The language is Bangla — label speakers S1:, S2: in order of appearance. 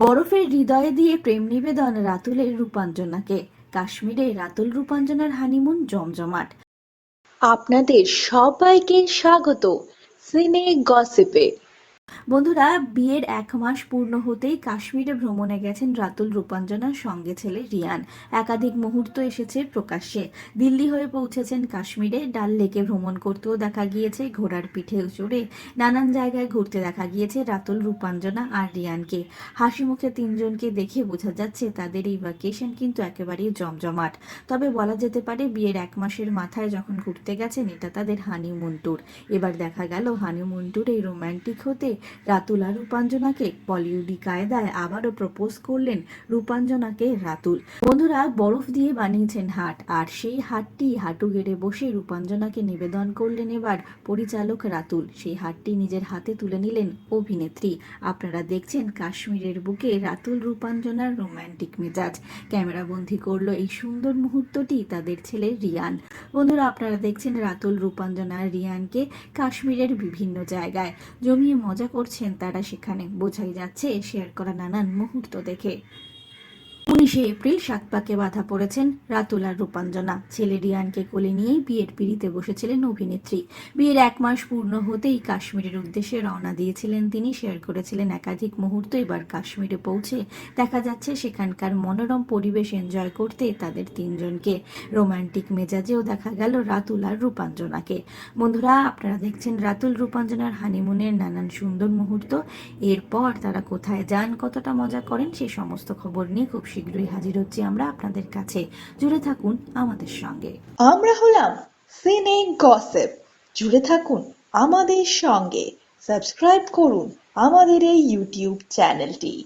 S1: বরফের হৃদয়ে দিয়ে প্রেম নিবেদন রাতুলের রূপাঞ্জনাকে। কাশ্মীরে রাতুল রূপাঞ্জনার হানিমুন জমজমাট।
S2: আপনাদের সবাইকে স্বাগত। সিনে গসিপে।
S1: বন্ধুরা, বিয়ের এক মাস পূর্ণ হতেই কাশ্মীরে ভ্রমণে গেছেন রাতুল রূপাঞ্জনার সঙ্গে ছেলে রিয়ান। একাধিক মুহূর্ত এসেছে প্রকাশ্যে। দিল্লি হয়ে পৌঁছেছেন কাশ্মীরে, ডাল লেকে ভ্রমণ করতেও দেখা গিয়েছে ঘোড়ার পিঠে চড়ে। নানান জায়গায় ঘুরতে দেখা গিয়েছে রাতুল রূপাঞ্জনা আর রিয়ানকে। হাসি মুখে তিনজনকে দেখে বোঝা যাচ্ছে তাদের এই ভ্যাকেশন কিন্তু একেবারেই জমজমাট। তবে বলা যেতে পারে, বিয়ের এক মাসের মাথায় যখন ঘুরতে গেছেন, এটা তাদের হানিমুন ট্যুর এবার দেখা গেল হানিমুন এই রোমান্টিক হতে রাতুল আর রূপাঞ্জনাকে বলিউডি কায়দায় আবারও প্রপোজ করলেন রূপাঞ্জনাকে রাতুল। বন্ধুরা, বরফ দিয়ে বানিয়েছেন হাট, আর সেই হাটটি হাঁটু গেড়ে বসে রূপাঞ্জনাকে নিবেদন করলেন এবার পরিচালক রাতুল। সেই হাটটি নিজের হাতে তুলে নিলেন অভিনেত্রী। আপনারা দেখছেন কাশ্মীরের বুকে রাতুল, রূপাঞ্জনার রোমান্টিক মেজাজ। ক্যামেরা ক্যামেরাবন্দি করল এই সুন্দর মুহূর্তটি তাদের ছেলে রিয়ান। বন্ধুরা, আপনারা দেখছেন রাতুল, রূপাঞ্জনা রিয়ানকে কাশ্মীরের বিভিন্ন জায়গায়। জমিয়ে মজা করছেন তারা সেখানে। বোঝাই যাচ্ছে শেয়ার করা নানান মুহূর্ত দেখে। উনিশে এপ্রিল সাত পাকে বাধা পড়েছেন রাতুল আর রূপাঞ্জনা। ছেলে রিয়ানকে কোলে নিয়েই বিয়ের পিড়িতে বসেছিলেন অভিনেত্রী। বিয়ের এক মাস পূর্ণ হতেই কাশ্মীরের উদ্দেশ্যে রওনা দিয়েছিলেন তিনি। শেয়ার করেছিলেন একাধিক মুহূর্ত, এবার কাশ্মীরে পৌঁছে দেখা যাচ্ছে সেখানকার মনোরম পরিবেশ এনজয় করতে তাদের তিনজনকে। রোমান্টিক মেজাজেও দেখা গেল রাতুল আর রূপাঞ্জনাকে। বন্ধুরা, আপনারা দেখছেন রাতুল, রূপাঞ্জনার হানিমুনের নানান সুন্দর মুহূর্ত। এরপর তারা কোথায় যান, কতটা মজা করেন সেই সমস্ত খবর নিয়ে খুব শীঘ্রই হাজির হচ্ছি আমরা আপনাদের কাছে। জুড়ে থাকুন আমাদের সঙ্গে।
S2: আমরা হলাম সিনে গসেপ। জুড়ে থাকুন আমাদের সঙ্গে। সাবস্ক্রাইব করুন আমাদের এই ইউটিউব চ্যানেলটি।